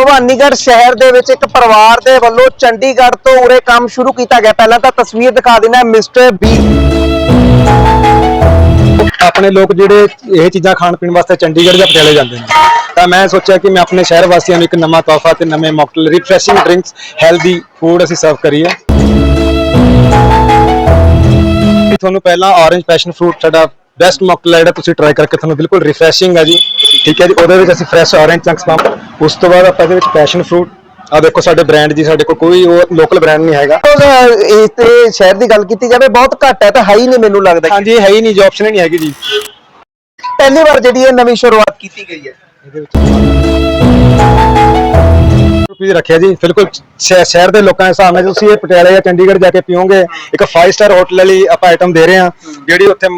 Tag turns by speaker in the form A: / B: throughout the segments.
A: ਭਵਾਨੀਗੜ੍ਹ ਸ਼ਹਿਰ ਦੇ ਵਿੱਚ ਇੱਕ ਪਰਿਵਾਰ ਦੇ ਵੱਲੋਂ ਚੰਡੀਗੜ੍ਹ ਤੋਂ ਉਰੇ ਕੰਮ ਸ਼ੁਰੂ ਕੀਤਾ ਗਿਆ। ਪਹਿਲਾਂ ਤਾਂ ਤਸਵੀਰ ਦਿਖਾ ਦਿੰਦਾ ਮਿਸਟਰ ਬੀ।
B: ਆਪਣੇ ਲੋਕ ਜਿਹੜੇ ਇਹ ਚੀਜ਼ਾਂ ਖਾਣ ਪੀਣ ਵਾਸਤੇ ਚੰਡੀਗੜ੍ਹ ਜਾਂ ਪਟਿਆਲੇ ਜਾਂਦੇ ਨੇ। ਤਾਂ ਮੈਂ ਸੋਚਿਆ ਕਿ ਮੈਂ ਆਪਣੇ ਸ਼ਹਿਰ ਵਾਸੀਆਂ ਨੂੰ ਇੱਕ ਨਵਾਂ ਤੋਹਫਾ ਤੇ ਨਵੇਂ mocktail refreshing drinks healthy food ਅਸੀਂ ਸਰਵ ਕਰੀਏ। ਤੁਹਾਨੂੰ ਪਹਿਲਾਂ orange passion ਫਰੂਟ ਸਾਡਾ ਬੈਸਟ ਮੌਕਟੇਲ ਜਿਹੜਾ ਤੁਸੀਂ ਟਰਾਈ ਕਰਕੇ ਤੁਹਾਨੂੰ ਬਿਲਕੁਲ ਰਿਫਰੈਸ਼ਿੰਗ ਹੈ ਜੀ। ਠੀਕ ਹੈ ਜੀ ਉਹਦੇ ਵਿੱਚ ਅਸੀਂ ਫਰੈਸ਼ orange ਚੰਕਸ ਪੰਪ ਉਸ ਤੋਂ ਬਾਅਦ ਆਪਾਂ ਇਹਦੇ ਵਿੱਚ passion fruit ਆ ਦੇਖੋ ਸਾਡੇ ਬ੍ਰਾਂਡ ਜੀ ਸਾਡੇ ਕੋਲ ਕੋਈ ਉਹ ਲੋਕਲ ਬ੍ਰਾਂਡ ਨਹੀਂ ਹੈਗਾ।
A: ਇਸ ਤੇ ਸ਼ਹਿਰ ਦੀ ਗੱਲ ਕੀਤੀ ਜਾਵੇ ਬਹੁਤ ਘੱਟ ਹੈ ਤਾਂ ਹੈ ਹੀ ਨਹੀਂ ਮੈਨੂੰ ਲੱਗਦਾ।
B: ਹਾਂਜੀ ਹੈ ਹੀ ਨਹੀਂ ਜੀ ਆਪਸ਼ਨ ਹੀ ਨਹੀਂ ਹੈਗੀ ਜੀ।
A: ਪਹਿਲੀ ਵਾਰ ਜਿਹੜੀ ਇਹ ਨਵੀਂ ਸ਼ੁਰੂਆਤ ਕੀਤੀ ਗਈ ਹੈ।
B: ਇਹਦੇ ਵਿੱਚ ਰੁਪਏ ਰੱਖਿਆ ਜੀ ਬਿਲਕੁਲ ਸ਼ਹਿ- ਸ਼ਹਿਰ ਦੇ ਲੋਕਾਂ ਦੇ ਹਿਸਾਬ ਨਾਲ ਤੁਸੀਂ ਇਹ ਪਟਿਆਲੇ ਜਾਂ ਚੰਡੀਗੜ੍ਹ ਜਾ ਕੇ ਪੀਓਗੇ ਇੱਕ 5 ਸਟਾਰ ਹੋਟਲ ਵਾਲੀ ਆਪਾਂ ਆਈਟਮ ਦੇ ਰਹੇ ਹਾਂ ਜਿਹੜੀ ਉੱਥੇ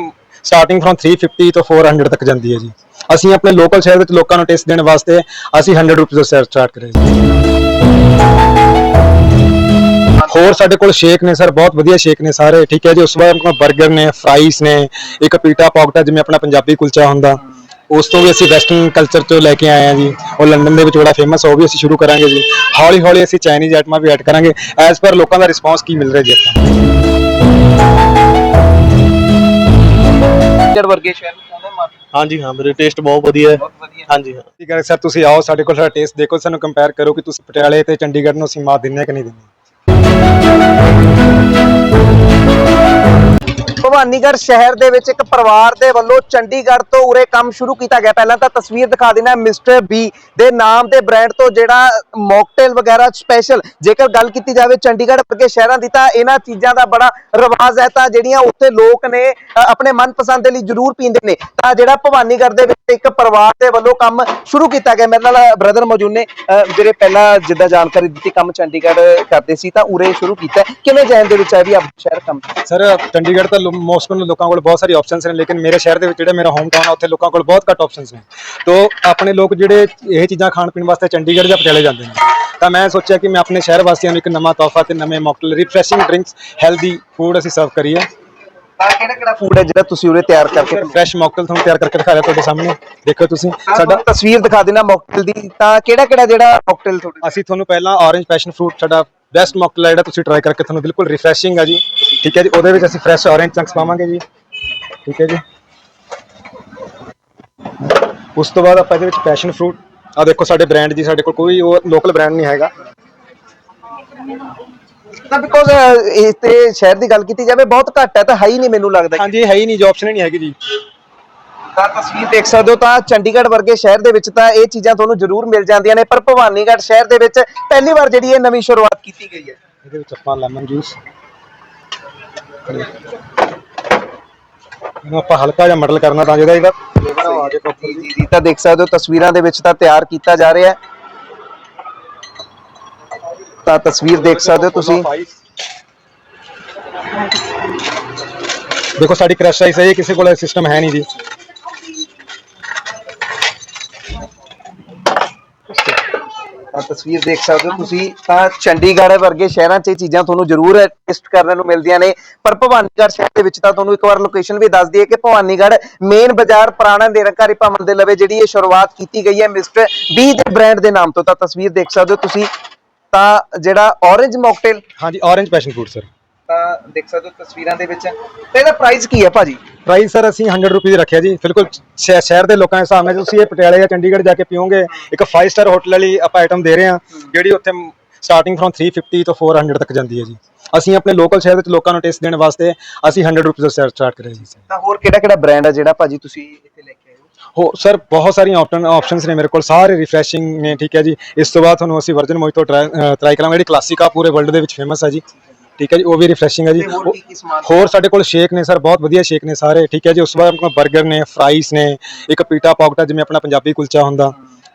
B: ਸਟਾਰਟਿੰਗ ਫਰੋਮ 350 ਤੋਂ 400 ਤੱਕ ਜਾਂਦੀ ਹੈ ਜੀ। ਅਸੀਂ ਆਪਣੇ ਲੋਕਲ ਸ਼ਹਿਰ ਵਿੱਚ ਲੋਕਾਂ ਨੂੰ ਟੇਸਟ ਦੇਣ ਵਾਸਤੇ ਅਸੀਂ 100 ਰੁਪਏ ਤੋਂ ਸਟਾਰਟ ਕਰੇ ਜੀ। ਹੋਰ ਸਾਡੇ ਕੋਲ ਸ਼ੇਕ ਨੇ ਸਰ ਬਹੁਤ ਵਧੀਆ ਸ਼ੇਕ ਨੇ ਸਾਰੇ, ਠੀਕ ਹੈ ਜੀ। ਉਸ ਤੋਂ ਬਾਅਦ ਆਪਣਾ 버ਗਰ ਨੇ ਫਰਾਈਜ਼ ਨੇ, ਇੱਕ ਪੀਟਾ ਪੌਕਟਾ ਜਿਵੇਂ ਆਪਣਾ ਪੰਜਾਬੀ ਕੁਲਚਾ ਹੁੰਦਾ। ਉਸ ਤੋਂ ਵੀ ਅਸੀਂ ਵੈਸਟਰਨ ਕਲਚਰ ਤੋਂ ਲੈ ਕੇ ਆਏ ਹਾਂ ਜੀ। ਉਹ ਲੰਡਨ ਦੇ ਵਿੱਚ ਬੜਾ ਫੇਮਸ ਉਹ ਵੀ ਅਸੀਂ ਸ਼ੁਰੂ ਕਰਾਂਗੇ ਜੀ। ਹੌਲੀ ਹੌਲੀ ਅਸੀਂ ਚਾਈਨੀਜ਼ ਆਈਟਮਾਂ ਵੀ ਐਡ ਕਰਾਂਗੇ। ਐਜ਼ ਪਰ ਲੋਕਾਂ ਦਾ ਰਿਸਪਾਂਸ ਕੀ ਮਿਲ ਰਿਹਾ ਜੀ ਆਪਾਂ?
A: ਚੰਡੀਗੜ੍ਹ ਵਰਗੇ ਸ਼ਹਿਰ ਨੂੰ ਕਹਿੰਦੇ ਮਾਰ
C: ਹਾਂਜੀ ਹਾਂ ਮੇਰੇ ਟੇਸਟ ਬਹੁਤ ਵਧੀਆ ਹੈ।
A: ਵਧੀਆ।
C: ਹਾਂਜੀ ਹਾਂ।
B: ਠੀਕ ਹੈ ਸਰ ਤੁਸੀਂ ਆਓ ਸਾਡੇ ਕੋਲ ਸਾਡਾ ਟੇਸਟ ਦੇਖੋ ਸਾਨੂੰ ਕੰਪੇਅਰ ਕਰੋ ਕਿ ਤੁਸੀਂ ਪਟਿਆਲੇ ਤੇ ਚੰਡੀਗੜ੍ਹ ਨੂੰ ਅਸੀਂ ਮਾਤ ਦਿੰਦੇ ਹਾਂ ਕਿ ਨਹੀਂ ਦਿੰਦੇ।
A: ਭਵਾਨੀਗੜ੍ਹ ਸ਼ਹਿਰ ਦੇ ਵਿੱਚ ਇੱਕ ਪਰਿਵਾਰ ਦੇ ਵੱਲੋਂ ਚੰਡੀਗੜ੍ਹ ਤੋਂ ਉਰੇ ਕੰਮ ਸ਼ੁਰੂ ਕੀਤਾ ਗਿਆ। ਪਹਿਲਾਂ ਤਾਂ ਤਸਵੀਰ ਦਿਖਾ ਦਿੰਦਾ ਮਿਸਟਰ ਬੀ ਦੇ ਨਾਮ ਦੇ ਬ੍ਰਾਂਡ ਤੋਂ ਜਿਹੜਾ ਮੌਕਟੇਲ ਵਗੈਰਾ ਸਪੈਸ਼ਲ ਜੇਕਰ ਗੱਲ ਕੀਤੀ ਜਾਵੇ ਚੰਡੀਗੜ੍ਹ ਵਰਗੇ ਸ਼ਹਿਰਾਂ ਦੀ ਤਾਂ ਇਹਨਾਂ ਚੀਜ਼ਾਂ ਦਾ ਬੜਾ ਰਿਵਾਜ ਹੈ। ਤਾਂ ਜਿਹੜੀਆਂ ਉੱਥੇ ਲੋਕ ਨੇ ਆਪਣੇ ਮਨਪਸੰਦ ਦੇ ਲਈ ਜ਼ਰੂਰ ਪੀਂਦੇ ਨੇ। ਤਾਂ ਜਿਹੜਾ ਭਵਾਨੀਗੜ੍ਹ ਦੇ ਵਿੱਚ ਇੱਕ ਪਰਿਵਾਰ ਦੇ ਵੱਲੋਂ ਕੰਮ ਸ਼ੁਰੂ ਕੀਤਾ ਗਿਆ। ਮੇਰੇ ਨਾਲ ਬ੍ਰਦਰ ਮੌਜੂਦ ਨੇ ਜਿਹੜੇ ਪਹਿਲਾਂ ਜਿੱਦਾਂ ਜਾਣਕਾਰੀ ਦਿੱਤੀ ਕੰਮ ਚੰਡੀਗੜ੍ਹ ਕਰਦੇ ਸੀ ਤਾਂ ਉਰੇ ਸ਼ੁਰੂ ਕੀਤਾ। ਕਿਵੇਂ ਜੈਨ ਦੇ ਵਿੱਚ ਹੈ ਵੀ ਆਪ ਸ਼ਹਿਰ ਕੰਮ?
B: ਸਰ, ਚੰਡੀਗੜ੍ਹ ਤਾਂ ਮੋਸਟ ਲੋਕਾਂ ਕੋਲ ਬਹੁਤ ਸਾਰੀ ਆਪਸ਼ਨਸ ਨੇ ਲੇਕਿਨ ਮੇਰੇ ਸ਼ਹਿਰ ਦੇ ਵਿੱਚ ਜਿਹੜਾ ਮੇਰਾ ਹੋਮ ਟਾਊਨ ਆ ਉੱਥੇ ਲੋਕਾਂ ਕੋਲ ਬਹੁਤ ਘੱਟ ਆਪਸ਼ਨਸ ਨੇ। ਤੋ ਆਪਣੇ ਲੋਕ ਜਿਹੜੇ ਇਹ ਚੀਜ਼ਾਂ ਖਾਣ ਪੀਣ ਵਾਸਤੇ ਚੰਡੀਗੜ੍ਹ ਜਾਂ ਪਟਿਆਲੇ ਜਾਂਦੇ ਨੇ ਤਾਂ ਮੈਂ ਸੋਚਿਆ ਕਿ ਮੈਂ ਆਪਣੇ ਸ਼ਹਿਰ ਵਾਸੀਆਂ ਨੂੰ ਇੱਕ ਨਵਾਂ ਤੋਹਫਾ ਤੇ ਨਵੇਂ mocktail refreshing drinks healthy food ਅਸੀਂ ਸਰਵ ਕਰੀਏ।
A: ਤਾਂ ਕਿਹੜਾ ਕਿਹੜਾ ਫੂਡ ਹੈ ਜਿਹੜਾ ਤੁਸੀਂ ਉਰੇ ਤਿਆਰ ਕਰਕੇ
B: ਫਰੈਸ਼ ਮੌਕਟੇਲ ਤੁਹਾਨੂੰ ਤਿਆਰ ਕਰਕੇ ਦਿਖਾ ਰਿਹਾ ਤੁਹਾਡੇ ਸਾਹਮਣੇ ਦੇਖੋ ਤੁਸੀਂ।
A: ਸਾਡਾ ਤਸਵੀਰ ਦਿਖਾ ਦੇਣਾ ਮੌਕਟੇਲ ਦੀ ਤਾਂ ਕਿਹੜਾ ਕਿਹੜਾ ਜਿਹੜਾ ਮੌਕਟੇਲ ਤੁਹਾਡੇ
B: ਅਸੀਂ ਤੁਹਾਨੂੰ ਪਹਿਲਾਂ ਸਾਡਾ ਬੈਸਟ ਮੌਕਟੇਲ ਜਿਹੜਾ ਤੁਸੀਂ ਟਰਾਈ ਕਰਕੇ ਤੁਹਾਨੂੰ ਬਿਲਕੁਲ ਰਿਫਰੈਸ਼ਿੰਗ ਹੈ ਜੀ। ਠੀਕ ਹੈ ਜੀ ਉਹਦੇ ਵਿੱਚ ਅਸੀਂ ਫਰੈਸ਼ orange ਚੰਕਸ ਪਾਵਾਂਗੇ ਜੀ। ਠੀਕ ਹੈ ਜੀ। ਉਸ ਤੋਂ ਬਾਅਦ ਆਪਾਂ ਇਹਦੇ ਵਿੱਚ ਪੈਸ਼ਨ ਫਰੂਟ ਆ ਦੇਖੋ ਸਾਡੇ ਬ੍ਰਾਂਡ ਜੀ ਸਾਡੇ ਕੋਲ ਕੋਈ ਉਹ ਲੋਕਲ ਬ੍ਰਾਂਡ ਨਹੀਂ ਹੈਗਾ।
A: ਤਾਂ ਬਿਕੋਜ਼ ਇਸ ਤੇ ਸ਼ਹਿਰ ਦੀ ਗੱਲ ਕੀਤੀ ਜਾਵੇ ਬਹੁਤ ਘੱਟ ਹੈ ਤਾਂ ਹੈ ਹੀ ਨਹੀਂ ਮੈਨੂੰ ਲੱਗਦਾ।
B: ਹਾਂਜੀ ਹੈ ਹੀ ਨਹੀਂ ਜੋ ਆਪਸ਼ਨ ਹੀ ਨਹੀਂ ਹੈਗੀ ਜੀ।
A: ਤਾਂ ਤਸਵੀਰ ਦੇਖ ਸਕਦੇ ਹੋ ਤਾਂ ਚੰਡੀਗੜ੍ਹ ਵਰਗੇ ਸ਼ਹਿਰ ਦੇ ਵਿੱਚ ਤਾਂ ਇਹ ਚੀਜ਼ਾਂ ਤੁਹਾਨੂੰ ਜ਼ਰੂਰ ਮਿਲ ਜਾਂਦੀਆਂ ਨੇ ਪਰ ਭਵਾਨੀਗੜ੍ਹ ਸ਼ਹਿਰ ਦੇ ਵਿੱਚ ਪਹਿਲੀ ਵਾਰ ਜਿਹੜੀ ਇਹ ਨਵੀਂ ਸ਼ੁਰੂਆਤ ਕੀਤੀ ਗਈ ਹੈ।
B: ਇਹਦੇ ਵਿੱਚ ਆਪਾਂ ਲੈਮਨ ਜੂਸ ਇਹਨੂੰ ਆਪਾਂ ਹਲਕਾ ਜਿਹਾ ਮਟਲ ਕਰਨਾ ਤਾਂ ਜਿਹਦਾ ਇਹਦਾ ਫਲੇਵਰ ਆ ਜਾਏ proper
A: ਜੀ ਜੀ ਤਾਂ ਦੇਖ ਸਕਦੇ ਹੋ ਤਸਵੀਰਾਂ ਦੇ ਵਿੱਚ ਤਾਂ ਤਿਆਰ ਕੀਤਾ ਜਾ ਰਿਹਾ ਹੈ। ਤਾਂ ਤਸਵੀਰ ਦੇਖ ਸਕਦੇ ਹੋ ਤੁਸੀਂ।
B: ਦੇਖੋ ਸਾਡੀ ਕ੍ਰਸ਼ ਹੈ ਇਹ ਕਿਸੇ ਕੋਲ ਸਿਸਟਮ ਹੈ ਨਹੀਂ ਜੀ।
A: ਤਾਂ ਤਸਵੀਰ ਦੇਖ ਸਕਦੇ ਹੋ ਤੁਸੀਂ, ਤਾਂ ਚੰਡੀਗੜ੍ਹ ਵਰਗੇ ਸ਼ਹਿਰਾਂ 'ਚ ਇਹ ਚੀਜ਼ਾਂ ਤੁਹਾਨੂੰ ਜ਼ਰੂਰ ਟੈਸਟ ਕਰਨ ਨੂੰ ਮਿਲਦੀਆਂ ਨੇ। ਪਰ ਭਵਾਨੀਗੜ੍ਹ ਸ਼ਹਿਰ ਦੇ ਵਿੱਚ ਤਾਂ ਤੁਹਾਨੂੰ ਇੱਕ ਵਾਰ ਲੋਕੇਸ਼ਨ ਵੀ ਦੱਸ ਦਈਏ ਕਿ ਭਵਾਨੀਗੜ੍ਹ ਮੇਨ ਬਾਜ਼ਾਰ ਪੁਰਾਣਾ ਨਿਰੰਕਾਰੀ ਭਵਨ ਦੇ ਲਵੇ ਜਿਹੜੀ ਇਹ ਸ਼ੁਰੂਆਤ ਕੀਤੀ ਗਈ ਹੈ ਮਿਸਟਰ ਬੀ ਦੇ ਬ੍ਰਾਂਡ ਦੇ ਨਾਮ ਤੋਂ। ਤਾਂ ਤਸਵੀਰ ਦੇਖ ਸਕਦੇ ਹੋ ਤੁਸੀਂ, ਤਾਂ ਜਿਹੜਾ orange ਮੌਕਟੇਲ
B: ਹਾਂਜੀ, orange passion fruit ਸਰ
A: ਤਾਂ ਦੇਖ ਸਕਦੇ ਹੋ ਤਸਵੀਰਾਂ ਦੇ ਵਿੱਚ। ਤੇ ਇਹਦਾ ਪ੍ਰਾਈਸ ਕੀ ਹੈ ਭਾਜੀ?
B: ਪ੍ਰਾਈਸ ਸਰ ਅਸੀਂ 100 ਰੁਪਏ ਰੱਖਿਆ ਜੀ। ਬਿਲਕੁਲ ਸ਼ਹਿ- ਸ਼ਹਿਰ ਦੇ ਲੋਕਾਂ ਦੇ ਹਿਸਾਬ ਨਾਲ ਤੁਸੀਂ ਇਹ ਪਟਿਆਲੇ ਜਾਂ ਚੰਡੀਗੜ੍ਹ ਜਾ ਕੇ ਪੀਓਗੇ ਇੱਕ 5 ਸਟਾਰ ਹੋਟਲ ਵਾਲੀ ਆਪਾਂ ਆਈਟਮ ਦੇ ਰਹੇ ਹਾਂ ਜਿਹੜੀ ਉੱਥੇ ਸਟਾਰਟਿੰਗ ਫਰੋਮ 350 ਤੋਂ 400 ਤੱਕ ਜਾਂਦੀ ਹੈ ਜੀ। ਅਸੀਂ ਆਪਣੇ ਲੋਕਲ ਸ਼ਹਿਰ ਵਿੱਚ ਲੋਕਾਂ ਨੂੰ ਟੇਸਟ ਦੇਣ ਵਾਸਤੇ ਅਸੀਂ 100 ਰੁਪਏ ਤੋਂ ਸਟਾਰਟ ਕਰਿਆ ਜੀ
A: ਤਾਂ ਹੋਰ ਕਿਹੜਾ ਕਿਹੜਾ ਬ੍ਰਾਂਡ ਹੈ ਜਿਹੜਾ ਭਾਜੀ ਤੁਸੀਂ ਇੱਥੇ ਲੈ ਕੇ ਆਏ ਹੋ?
B: ਹੋ ਸਰ ਬਹੁਤ ਸਾਰੀਆਂ ਆਪਸ਼ਨ ਆਪਸ਼ਨਸ ਨੇ ਮੇਰੇ ਕੋਲ। ਸਾਰੇ ਰਿਫਰੈਸ਼ਿੰਗ ਨੇ ਠੀਕ ਹੈ ਜੀ। ਇਸ ਤੋਂ ਬਾਅਦ ਤੁਹਾਨੂੰ ਅਸੀਂ ਵਰਜਨ ਮੋਹਿਤੋ ਟਰਾਈ ਕਰਾਂਗੇ। ਜਿਹੜੀ ਕਲਾਸਿਕ ਆ ਪੂਰੇ ਵਰਲਡ ਦੇ ਵਿੱਚ ਫੇਮਸ ਹੈ ਜੀ। ਠੀਕ ਹੈ ਜੀ ਉਹ ਵੀ ਰਿਫਰੈਸ਼ਿੰਗ ਹੈ ਜੀ।
A: ਤੇ ਹੋਰ
B: ਉਹ-
A: ਕੀ ਕੀ ਸਮਾਨ
B: ਹੋਰ ਸਾਡੇ ਕੋਲ ਸ਼ੇਕ ਨੇ ਸਰ ਬਹੁਤ ਵਧੀਆ ਸ਼ੇਕ ਨੇ ਸਾਰੇ ਠੀਕ ਹੈ ਜੀ। ਉਸ ਤੋਂ ਬਾਅਦ ਆਪਣਾ 버ਗਰ ਨੇ ਫਰਾਈਜ਼ ਨੇ ਇੱਕ ਪੀਟਾ ਪੌਕਟਾ ਜਿਵੇਂ ਆਪਣਾ ਪੰਜਾਬੀ ਕੁਲਚਾ ਹੁੰਦਾ।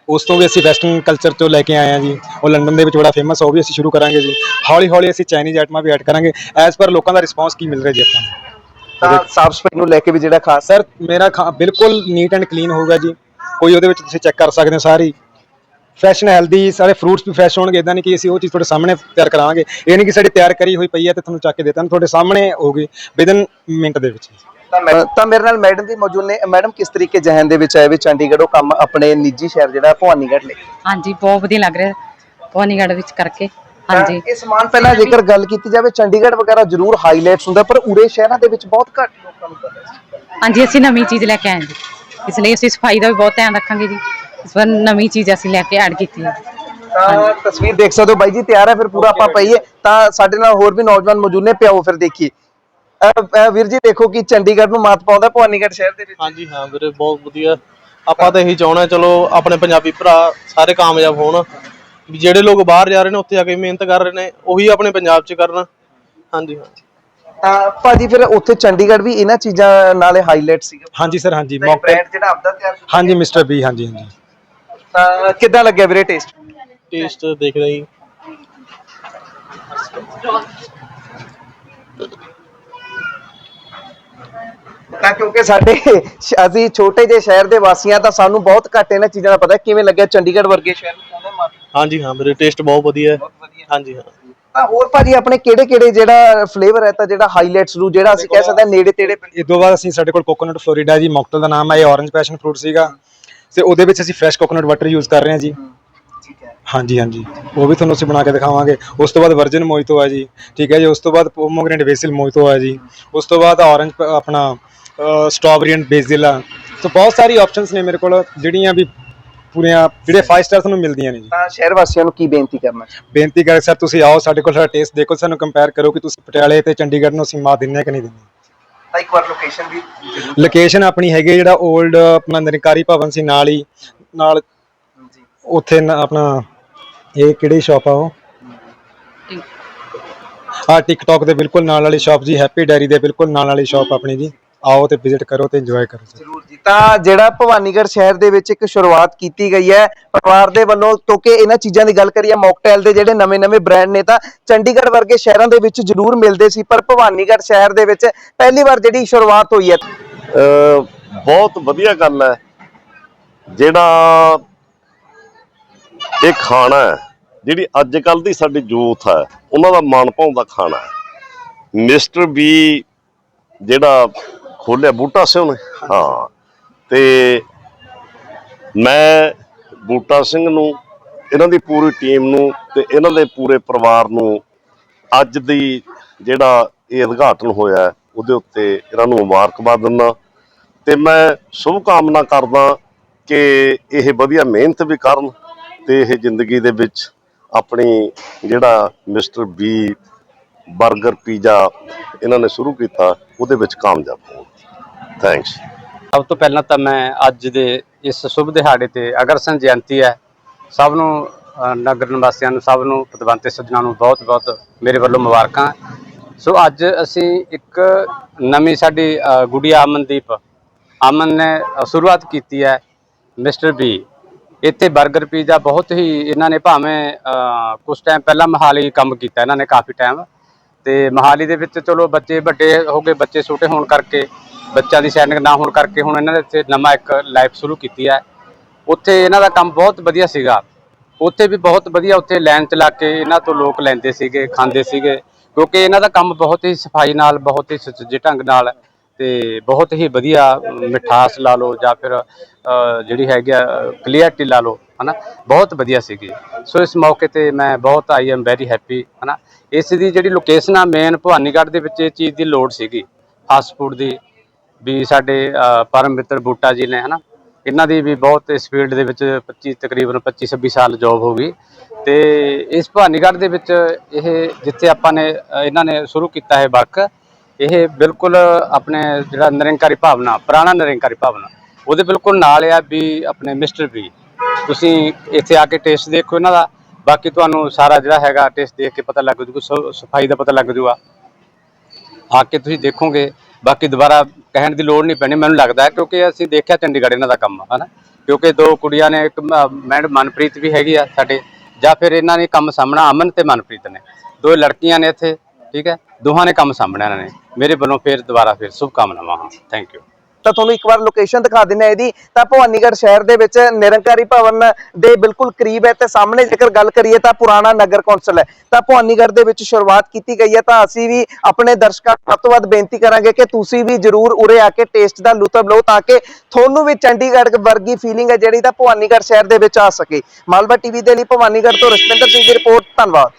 B: ਉਸ ਤੋਂ ਵੀ ਅਸੀਂ ਵੈਸਟਰਨ ਕਲਚਰ ਤੋਂ ਲੈ ਕੇ ਆਏ ਹਾਂ ਜੀ। ਉਹ ਲੰਡਨ ਦੇ ਵਿੱਚ ਬੜਾ ਫੇਮਸ ਉਹ ਵੀ ਅਸੀਂ ਸ਼ੁਰੂ ਕਰਾਂਗੇ ਜੀ। ਹੌਲੀ ਹੌਲੀ ਅਸੀਂ ਚਾਈਨੀਜ਼ ਆਈਟਮਾਂ ਵੀ ਐਡ ਕਰਾਂਗੇ। ਐਜ਼ ਪਰ ਲੋਕਾਂ ਦਾ ਰਿਸਪਾਂਸ ਕੀ ਮਿਲ ਰਿਹਾ ਜੀ ਆਪਾਂ ਨੂੰ?
A: ਤਾਂ ਸਾਫ਼ ਸਫ਼ਾਈ ਨੂੰ ਲੈ ਕੇ ਵੀ ਜਿਹੜਾ ਖਾਸ
B: ਸਰ ਮੇਰਾ ਖਾ ਬਿਲਕੁਲ ਨੀਟ ਐਂਡ ਕਲੀਨ ਹੋਊਗਾ ਜੀ। ਕੋਈ ਉਹਦੇ ਵਿੱਚ ਤੁਸੀਂ ਚੈੱਕ ਕਰ ਸਕਦੇ ਹੋ ਸਾਰੀ। ਫਰੈਸ਼ ਐਂਡ ਹੈਲਦੀ ਸਾਰੇ ਫਰੂਟਸ ਵੀ ਫਰੈਸ਼ ਹੋਣਗੇ ਇਦਾਂ ਨਹੀਂ ਕਿ ਅਸੀਂ ਉਹ ਚੀਜ਼ ਤੁਹਾਡੇ ਸਾਹਮਣੇ ਤਿਆਰ ਕਰਾਵਾਂਗੇ ਇਹ ਨਹੀਂ ਕਿ ਸਾਡੀ ਤਿਆਰ ਕਰੀ ਹੋਈ ਪਈ ਹੈ ਤੇ ਤੁਹਾਨੂੰ ਚੱਕ ਕੇ ਦੇਤਾਂ ਤੁਹਾਡੇ ਸਾਹਮਣੇ ਹੋਊਗੀ ਵਿਦਨ ਮਿੰਟ ਦੇ ਵਿੱਚ।
A: ਤਾਂ ਮੈਂ ਤਾਂ ਮੇਰੇ ਨਾਲ ਮੈਡਮ ਵੀ ਮੌਜੂਦ ਨੇ। ਮੈਡਮ ਕਿਸ ਤਰੀਕੇ ਜਹਨ ਦੇ ਵਿੱਚ ਆਏ ਵੀ ਚੰਡੀਗੜ੍ਹੋਂ ਕੰਮ ਆਪਣੇ ਨਿੱਜੀ ਸ਼ਹਿਰ ਜਿਹੜਾ ਭਵਾਨੀਗੜ੍ਹ ਲੈ
D: ਹਾਂਜੀ ਬਹੁਤ ਵਧੀਆ ਲੱਗ ਰਿਹਾ ਭਵਾਨੀਗੜ੍ਹ ਵਿੱਚ ਕਰਕੇ। ਹਾਂਜੀ।
A: ਇਹ ਸਮਾਨ ਪਹਿਲਾਂ ਜੇਕਰ ਗੱਲ ਕੀਤੀ ਜਾਵੇ ਚੰਡੀਗੜ੍ਹ ਵਗੈਰਾ ਜ਼ਰੂਰ ਹਾਈਲਾਈਟਸ ਹੁੰਦਾ ਪਰ ਉਰੇ ਸ਼ਹਿਰਾਂ ਦੇ ਵਿੱਚ ਬਹੁਤ ਘੱਟ ਲੋਕਾਂ ਨੂੰ ਪਤਾ ਹੈ
D: ਹਾਂਜੀ ਅਸੀਂ ਨਵੀਂ ਚੀਜ਼ ਲੈ ਕੇ ਆਏ ਜੀ। ਇਸ ਲਈ ਅਸੀਂ ਸਫ਼ਾਈ ਦਾ ਵੀ ਬਹੁਤ ਧਿਆਨ ਰੱਖਾਂਗੇ ਜੀ। ਇਸ ਵਾਰ ਨਵੀਂ ਚੀਜ਼ ਅਸੀਂ ਲੈ ਕੇ ਐਡ ਕੀਤੀ ਹੈ।
A: ਤਾਂ ਤਸਵੀਰ ਦੇਖ ਸਕਦੇ ਹੋ ਬਾਈ ਜੀ ਤਿਆਰ ਹੈ ਫਿਰ ਪੂਰਾ ਆਪਾਂ ਪਈਏ। ਤਾਂ ਸਾਡੇ ਨਾਲ ਹੋਰ ਵੀ ਨੌਜਵਾਨ ਮੌਜੂਦ ਨੇ ਪਿਆਓ ਫਿਰ ਦੇਖੀਏ। ਅਹ, ਅਹ, ਵੀਰ ਜੀ ਦੇਖੋ ਕਿ ਚੰਡੀਗੜ੍ਹ ਨੂੰ ਮਾਤ ਪਾਉਂਦਾ ਭਵਾਨੀਗੜ੍ਹ ਸ਼ਹਿਰ ਦੇ ਵਿੱਚ।
C: ਹਾਂਜੀ ਹਾਂ ਵੀਰੇ ਬਹੁਤ ਵਧੀਆ। ਆਪਾਂ ਤਾਂ ਇਹੀ ਚਾਹਣਾ ਚਲੋ ਆਪਣੇ ਪੰਜਾਬੀ ਭਰਾ ਸਾਰੇ ਕਾਮਯਾਬ ਹੋਣ। ਵੀ ਜਿਹੜੇ ਲੋਕ ਬਾਹਰ ਜਾ ਰਹੇ ਨੇ ਉੱਥੇ ਜਾ ਕੇ ਮਿਹਨਤ ਕਰ ਰਹੇ ਨੇ ਉਹੀ ਆਪਣੇ ਪੰਜਾਬ 'ਚ ਕਰਨ। ਹਾਂਜੀ ਹਾਂ।
A: ਤਾਂ ਭਾਜੀ ਫਿਰ ਉੱਥੇ ਚੰਡੀਗੜ੍ਹ ਵੀ ਇਹਨਾਂ ਚੀਜ਼ਾਂ ਨਾਲੇ ਹਾਈਲਾਈਟ ਸੀਗਾ।
B: ਹਾਂਜੀ ਸਰ ਹਾਂਜੀ।
A: ਮੌਕੇ ਬ੍ਰਾਂਡ ਜਿਹੜਾ ਆਪਦਾ ਤਿਆਰ
B: ਹਾਂਜੀ ਮਿਸਟਰ ਬੀ ਹਾਂਜੀ ਹਾਂਜੀ।
A: ਤਾਂ ਕਿੱਦਾਂ ਲੱਗਿਆ ਵੀਰੇ ਟੇਸਟ
C: ਟੇਸਟ ਦੇਖਦੇ ਜੀ।
A: ਤਾਂ ਕਿਉਂਕਿ ਸਾਡੇ ਸ਼- ਅਸੀਂ ਛੋਟੇ ਜਿਹੇ ਸ਼ਹਿਰ ਦੇ ਵਾਸੀਆਂ ਤਾਂ ਸਾਨੂੰ ਬਹੁਤ ਘੱਟ ਇਹਨਾਂ ਚੀਜ਼ਾਂ ਦਾ ਪਤਾ ਹੈ। ਕਿਵੇਂ ਲੱਗਿਆ ਚੰਡੀਗੜ੍ਹ ਵਰਗੇ ਸ਼ਹਿਰ ਨੂੰ ਕਹਿੰਦੇ ਮਾਰ
C: ਹਾਂਜੀ ਹਾਂ ਵੀਰੇ ਟੇਸਟ ਬਹੁਤ ਵਧੀਆ ਹੈ।
A: ਵਧੀਆ।
C: ਹਾਂਜੀ ਹਾਂ।
A: ਤਾਂ ਹੋਰ ਭਾਜੀ ਆਪਣੇ ਕਿਹੜੇ ਕਿਹੜੇ ਜਿਹੜਾ ਫਲੇਵਰ ਹੈ ਤਾਂ ਜਿਹੜਾ ਹਾਈਲਾਈਟਸ ਨੂੰ ਜਿਹੜਾ ਅਸੀਂ ਕਹਿ ਸਕਦੇ ਹਾਂ ਨੇੜੇ ਤੇੜੇ
B: ਇਹ ਤੋਂ ਬਾਅਦ ਅਸੀਂ ਸਾਡੇ ਕੋਲ ਕੋਕੋਨਟ ਫਲੋਰੀਡਾ ਜੀ ਮੌਕਟਲ ਦਾ ਨਾਮ ਹੈ ਇਹ ਔਰੰਜ ਪੈਸ਼ਨ ਫਰੂਟ ਸੀਗਾ। ਤੇ ਉਹਦੇ ਵਿੱਚ ਅਸੀਂ ਫਰੈਸ਼ ਕੋਕੋਨਟ ਵਾਟਰ ਯੂਜ਼ ਕਰ ਰਹੇ ਹਾਂ ਜੀ।
A: ਠੀਕ ਹੈ।
B: ਹਾਂਜੀ ਹਾਂਜੀ। ਉਹ ਵੀ ਤੁਹਾਨੂੰ ਅਸੀਂ ਬਣਾ ਕੇ ਦਿਖਾਵਾਂਗੇ। ਉਸ ਤੋਂ ਬਾਅਦ ਵਰਜਨ ਮੋਇਤੋ ਹੈ ਜੀ। ਠੀਕ ਹੈ ਜੀ ਉਸ ਤੋਂ ਬਾਅਦ ਪੋਮੋਗ੍ਰੇਨੇਟ ਬੇਸਿਲ ਮੋਇਤੋ ਹੈ ਜੀ। ਉਸ ਤੋਂ ਬਾਅਦ ਔਰੰਜ ਆਪਣਾ ਸਟ੍ਰਾਬੇਰੀ ਐਂਡ ਬੇਸਿਲ ਆ। ਸੋ ਬਹੁਤ ਸਾਰੀ ਆਪਸ਼ਨਸ ਨੇ ਮੇਰੇ ਕੋਲ ਜਿਹੜੀਆਂ ਵੀ ਪੂਰੀਆਂ ਜਿਹੜੇ 5 ਸਟਾਰ ਤੁਹਾਨੂੰ ਮਿਲਦੀਆਂ ਨੇ ਜੀ।
A: ਤਾਂ ਸ਼ਹਿਰ ਵਾਸੀਆਂ ਨੂੰ ਕੀ ਬੇਨਤੀ ਕਰਨਾ
B: ਬੇਨਤੀ ਕਰ ਸਰ ਤੁਸੀਂ ਆਓ ਸਾਡੇ ਕੋਲ ਸਾਡਾ ਟੇਸਟ ਦੇਖੋ ਸਾਨੂੰ ਕੰਪੇਅਰ ਕਰੋ ਕਿ ਤੁਸੀਂ ਪਟਿਆਲੇ ਤੇ ਚੰਡੀਗੜ੍ਹ ਨੂੰ ਅਸੀਂ ਮਾਤ ਦਿੰਨੇ ਕਿ ਨਹੀਂ ਦਿੰਨੇ।
A: ਤਾਂ ਇੱਕ ਵਾਰ ਲੋਕੇਸ਼ਨ ਵੀ ਜ਼ਰੂਰ
B: ਲੋਕੇਸ਼ਨ ਆਪਣੀ ਹੈਗੀ ਹੈ ਜਿਹੜਾ 올ਡ ਆਪਣਾ ਨਿਰੰਕਾਰੀ ਭਵਨ ਸੀ ਨਾਲ ਹੀ ਨਾਲ
A: ਜੀ
B: ਉੱਥੇ ਨਾ ਆਪਣਾ ਇਹ ਕਿਹੜੀ ਸ਼ਾਪ ਆ ਉਹ? ਆ ਟਿਕਟੌਕ ਦੇ ਬਿਲਕੁਲ ਨਾਲ ਵਾਲੀ ਸ਼ਾਪ ਜੀ ਹੈਪੀ ਡੈਰੀ ਦੇ ਬਿਲਕੁਲ ਨਾਲ ਵਾਲੀ ਸ਼ਾਪ ਆਪਣੀ ਜੀ। ਆਓ ਤੇ ਵਿਜ਼ਿਟ ਕਰੋ ਤੇ ਇੰਜੋਏ ਕਰੋ ਜੀ
A: ਜ਼ਰੂਰ ਜੀ ਤਾਂ ਜਿਹੜਾ ਭਵਾਨੀਗੜ੍ਹ ਸ਼ਹਿਰ ਦੇ ਵਿੱਚ ਇੱਕ ਸ਼ੁਰੂਆਤ ਕੀਤੀ ਗਈ ਹੈ ਪਰਿਵਾਰ ਦੇ ਵੱਲੋਂ ਕਿਉਂਕਿ ਇਹਨਾਂ ਚੀਜ਼ਾਂ ਦੀ ਗੱਲ ਕਰੀਏ ਮੌਕਟੇਲ ਦੇ ਜਿਹੜੇ ਨਵੇਂ-ਨਵੇਂ ਬ੍ਰਾਂਡ ਨੇ ਤਾਂ ਚੰਡੀਗੜ੍ਹ ਵਰਗੇ ਸ਼ਹਿਰਾਂ ਦੇ ਵਿੱਚ ਜ਼ਰੂਰ ਮਿਲਦੇ ਸੀ ਪਰ ਭਵਾਨੀਗੜ੍ਹ ਸ਼ਹਿਰ ਦੇ ਵਿੱਚ ਪਹਿਲੀ ਵਾਰ ਜਿਹੜੀ ਸ਼ੁਰੂਆਤ ਹੋਈ ਹੈ।
E: ਬਹੁਤ ਵਧੀਆ ਗੱਲ ਹੈ। ਜਿਹੜਾ ਇਹ ਖਾਣਾ ਹੈ ਜਿਹੜੀ ਅੱਜ ਕੱਲ ਦੀ ਸਾਡੀ ਯੂਥ ਹੈ ਉਹਨਾਂ ਦਾ ਮਨ ਭਾਉਂਦਾ ਖਾਣਾ ਹੈ। ਮਿਸਟਰ ਬੀ ਜਿਹੜਾ ਖੋਲਿਆ ਬੂਟਾ ਸਿੰਘ ਨੇ, ਹਾਂ। ਤੇ ਮੈਂ ਬੂਟਾ ਸਿੰਘ ਨੂੰ, ਇਹਨਾਂ ਦੀ ਪੂਰੀ ਟੀਮ ਨੂੰ ਤੇ ਇਹਨਾਂ ਦੇ ਪੂਰੇ ਪਰਿਵਾਰ ਨੂੰ ਅੱਜ ਦੀ ਜਿਹੜਾ ਇਹ ਉਦਘਾਟਨ ਹੋਇਆ, ਉਹਦੇ ਉੱਤੇ ਇਹਨਾਂ ਨੂੰ ਮੁਬਾਰਕਬਾਦ ਦਿੰਦਾ। ਤੇ ਮੈਂ ਸ਼ੁਭ ਕਾਮਨਾ ਕਰਦਾ ਕਿ ਇਹ ਵਧੀਆ ਮਿਹਨਤ ਵੀ ਕਰਨ ਤੇ ਇਹ ਜ਼ਿੰਦਗੀ ਦੇ ਵਿੱਚ ਆਪਣੀ ਜਿਹੜਾ ਮਿਸਟਰ ਬੀ 버ਗਰ ਪੀਜ਼ਾ ਇਹਨਾਂ ਨੇ ਸ਼ੁਰੂ ਕੀਤਾ, ਉਹਦੇ ਵਿੱਚ ਕਾਮਯਾਬ ਹੋਣ। ਥੈਂਕਸ
F: ਸਭ ਤੋਂ ਪਹਿਲਾਂ ਤਾਂ ਮੈਂ ਅੱਜ ਦੇ ਇਸ ਸ਼ੁਭ ਦਿਹਾੜੇ ਤੇ ਅਗਰਸਨ ਜਯੰਤੀ ਹੈ। ਸਭ ਨੂੰ ਨਗਰ ਨਿਵਾਸੀਆਂ ਨੂੰ ਸਭ ਨੂੰ ਪਤਵੰਤੇ ਸੱਜਣਾ ਨੂੰ ਬਹੁਤ-ਬਹੁਤ ਮੇਰੇ ਵੱਲੋਂ ਮੁਬਾਰਕਾਂ। ਸੋ ਅੱਜ ਅਸੀਂ ਇੱਕ ਨਵੀਂ ਸਾਡੀ ਗੁੜੀਆ ਅਮਨਦੀਪ। ਅਮਨ ਨੇ ਸ਼ੁਰੂਆਤ ਕੀਤੀ ਹੈ ਮਿਸਟਰ ਬੀ। ਇੱਥੇ 버ਗਰ ਪੀਜ਼ਾ ਬਹੁਤ ਹੀ ਇਹਨਾਂ ਨੇ ਭਾਵੇਂ ਅ, ਕੁਝ ਟਾਈਮ ਪਹਿਲਾਂ ਮਹਾਲੀ ਕੰਮ ਕੀਤਾ ਇਹਨਾਂ ਨੇ ਕਾਫੀ ਟਾਈਮ ਤੇ ਮਹਾਲੀ ਦੇ ਵਿੱਚ ਚਲੋ ਬੱਚੇ ਵੱਡੇ ਹੋ ਗਏ, ਬੱਚੇ ਛੋਟੇ ਹੋਣ ਕਰਕੇ, ਬੱਚਿਆਂ ਦੀ ਸੈਟਿੰਗ ਨਾ ਹੋਣ ਕਰਕੇ ਹੁਣ ਇਹਨਾਂ ਦੇ ਇੱਥੇ ਨਵਾਂ ਇੱਕ ਲਾਈਫ ਸ਼ੁਰੂ ਕੀਤੀ ਹੈ। ਉੱਥੇ ਇਹਨਾਂ ਦਾ ਕੰਮ ਬਹੁਤ ਵਧੀਆ ਸੀਗਾ। ਉੱਥੇ ਵੀ ਬਹੁਤ ਵਧੀਆ ਉੱਥੇ ਲਾਈਨ ਚਲਾ ਕੇ ਇਹਨਾਂ ਤੋਂ ਲੋਕ ਲੈਂਦੇ ਸੀਗੇ, ਖਾਂਦੇ ਸੀਗੇ, ਕਿਉਂਕਿ ਇਹਨਾਂ ਦਾ ਕੰਮ ਬਹੁਤ ਹੀ ਸਫ਼ਾਈ ਨਾਲ, ਬਹੁਤ ਹੀ ਸੁਚੱਜੇ ਢੰਗ ਨਾਲ ਤੇ ਬਹੁਤ ਹੀ ਵਧੀਆ ਮਿਠਾਸ ਲਾ ਲਓ ਜਾਂ ਫਿਰ ਜਿਹੜੀ ਹੈਗੀ ਆ ਕਲੀਅਰਟੀ ਲਾ ਲਓ। ਹਨਾ? ਬਹੁਤ ਵਧੀਆ ਸੀਗੀ। ਸੋ ਇਸ ਮੌਕੇ ਤੇ ਮੈਂ ਬਹੁਤ ਆਈ ਐਮ ਵੈਰੀ ਹੈਪੀ ਹਨਾ? ਇਸ ਦੀ ਜਿਹੜੀ ਲੋਕੇਸ਼ਨ ਆ ਮੇਨ ਭਵਾਨੀਗੜ੍ਹ ਦੇ ਵਿੱਚ ਇਹ ਚੀਜ਼ ਦੀ ਲੋੜ ਸੀਗੀ। ਫਾਸਟ ਫੂਡ ਦੀ ਵੀ ਸਾਡੇ ਅ, ਪਰਮ ਮਿੱਤਰ ਬੂਟਾ ਜੀ ਨੇ ਹਨਾ? ਇਹਨਾਂ ਦੀ ਵੀ ਬਹੁਤ ਇਸ ਫੀਲਡ ਦੇ ਵਿੱਚ 25 ਤਕਰੀਬਨ 25 26 ਸਾਲ ਜੌਬ ਹੋ ਗਈ। ਤੇ ਇਸ ਭਵਾਨੀਗੜ੍ਹ ਦੇ ਵਿੱਚ ਇਹ ਜਿੱਥੇ ਆਪਾਂ ਨੇ ਇਹਨਾਂ ਨੇ ਸ਼ੁਰੂ ਕੀਤਾ ਹੈ ਵਰਕ ਇਹ ਬਿਲਕੁਲ ਆਪਣੇ ਜਿਹੜਾ ਨਿਰੰਕਾਰੀ ਭਾਵਨਾ ਪੁਰਾਣਾ ਨਿਰੰਕਾਰੀ ਭਾਵਨਾ ਉਹਦੇ ਬਿਲਕੁਲ ਨਾਲ ਆ ਵੀ ਆਪਣੇ ਮਿਸਟਰ ਵੀ ਤੁਸੀਂ ਇੱਥੇ ਆ ਕੇ ਟੇਸਟ ਦੇਖੋ ਇਹਨਾਂ ਦਾ। ਬਾਕੀ ਤੁਹਾਨੂੰ ਸਾਰਾ ਜਿਹੜਾ ਹੈਗਾ ਟੇਸਟ ਦੇਖ ਕੇ ਪਤਾ ਲੱਗ ਜੂਗਾ ਸਫ਼ਾਈ ਦਾ ਪਤਾ ਲੱਗ ਜੂਗਾ। ਆ ਕੇ ਤੁਸੀਂ ਦੇਖੋਗੇ, ਬਾਕੀ ਦੁਬਾਰਾ ਕਹਿਣ ਦੀ ਲੋੜ ਨਹੀਂ ਪੈਣੀ, ਮੈਨੂੰ ਲੱਗਦਾ ਕਿਉਂਕਿ ਅਸੀਂ ਦੇਖਿਆ ਚੰਡੀਗੜ੍ਹ ਇਹਨਾਂ ਦਾ ਕੰਮ, ਹਨਾ? ਕਿਉਂਕਿ ਦੋ ਕੁੜੀਆਂ ਨੇ, ਇੱਕ ਮ- ਮਨਪ੍ਰੀਤ ਵੀ ਹੈਗੀ ਆ ਸਾਡੇ, ਜਾਂ ਫਿਰ ਇਹਨਾਂ ਨੇ ਕੰਮ ਸਾਹਮਣਾ ਅਮਨ ਤੇ ਮਨਪ੍ਰੀਤ ਨੇ। ਦੋ ਲੜਕੀਆਂ ਨੇ ਇੱਥੇ, ਠੀਕ ਹੈ? ਦੋਹਾਂ ਨੇ ਕੰਮ ਸਾਹਮਣਾ ਇਹਨਾਂ ਨੇ। ਮੇਰੇ ਵੱਲੋਂ ਫਿਰ ਦੁਬਾਰਾ ਫਿਰ ਸ਼ੁਭ ਕਾਮਨਾਵਾਂ ਥੈਂਕ ਯੂ
A: ਤਾਂ ਤੁਹਾਨੂੰ ਇੱਕ ਵਾਰ ਲੋਕੇਸ਼ਨ ਦਿਖਾ ਦਿੰਦੇ ਹਾਂ ਇਹਦੀ। ਤਾਂ ਭਵਾਨੀਗੜ੍ਹ ਸ਼ਹਿਰ ਦੇ ਵਿੱਚ ਨਿਰੰਕਾਰੀ ਭਵਨ ਦੇ ਬਿਲਕੁਲ ਕਰੀਬ ਹੈ ਤੇ ਸਾਹਮਣੇ ਜੇਕਰ ਗੱਲ ਕਰੀਏ ਤਾਂ ਪੁਰਾਣਾ ਨਗਰ ਕੌਂਸਲ ਹੈ। ਤਾਂ ਭਵਾਨੀਗੜ੍ਹ ਦੇ ਵਿੱਚ ਸ਼ੁਰੂਆਤ ਕੀਤੀ ਗਈ ਹੈ ਤਾਂ ਅਸੀਂ ਵੀ ਆਪਣੇ ਦਰਸ਼ਕਾਂ ਨੂੰ ਵੱਧ ਤੋਂ ਵੱਧ ਬੇਨਤੀ ਕਰਾਂਗੇ ਕਿ ਤੁਸੀਂ ਵੀ ਜਰੂਰ ਉਰੇ ਆ ਕੇ ਟੇਸਟ ਦਾ ਲੁਤਫ ਲਓ ਤਾਂ ਕਿ ਤੁਹਾਨੂੰ ਵੀ ਚੰਡੀਗੜ੍ਹ ਵਰਗੀ ਫੀਲਿੰਗ ਹੈ ਜਿਹੜੀ ਤਾਂ ਭਵਾਨੀਗੜ੍ਹ ਸ਼ਹਿਰ ਦੇ ਵਿੱਚ ਆ ਸਕੇ। ਮਾਲਵਾ ਟੀਵੀ ਦੇ ਲਈ ਭਵਾਨੀਗੜ੍ਹ ਤੋਂ ਰਸ਼ਮਿੰਦਰ ਸਿੰਘ ਦੀ ਰਿਪੋਰਟ ਧੰਨਵਾਦ।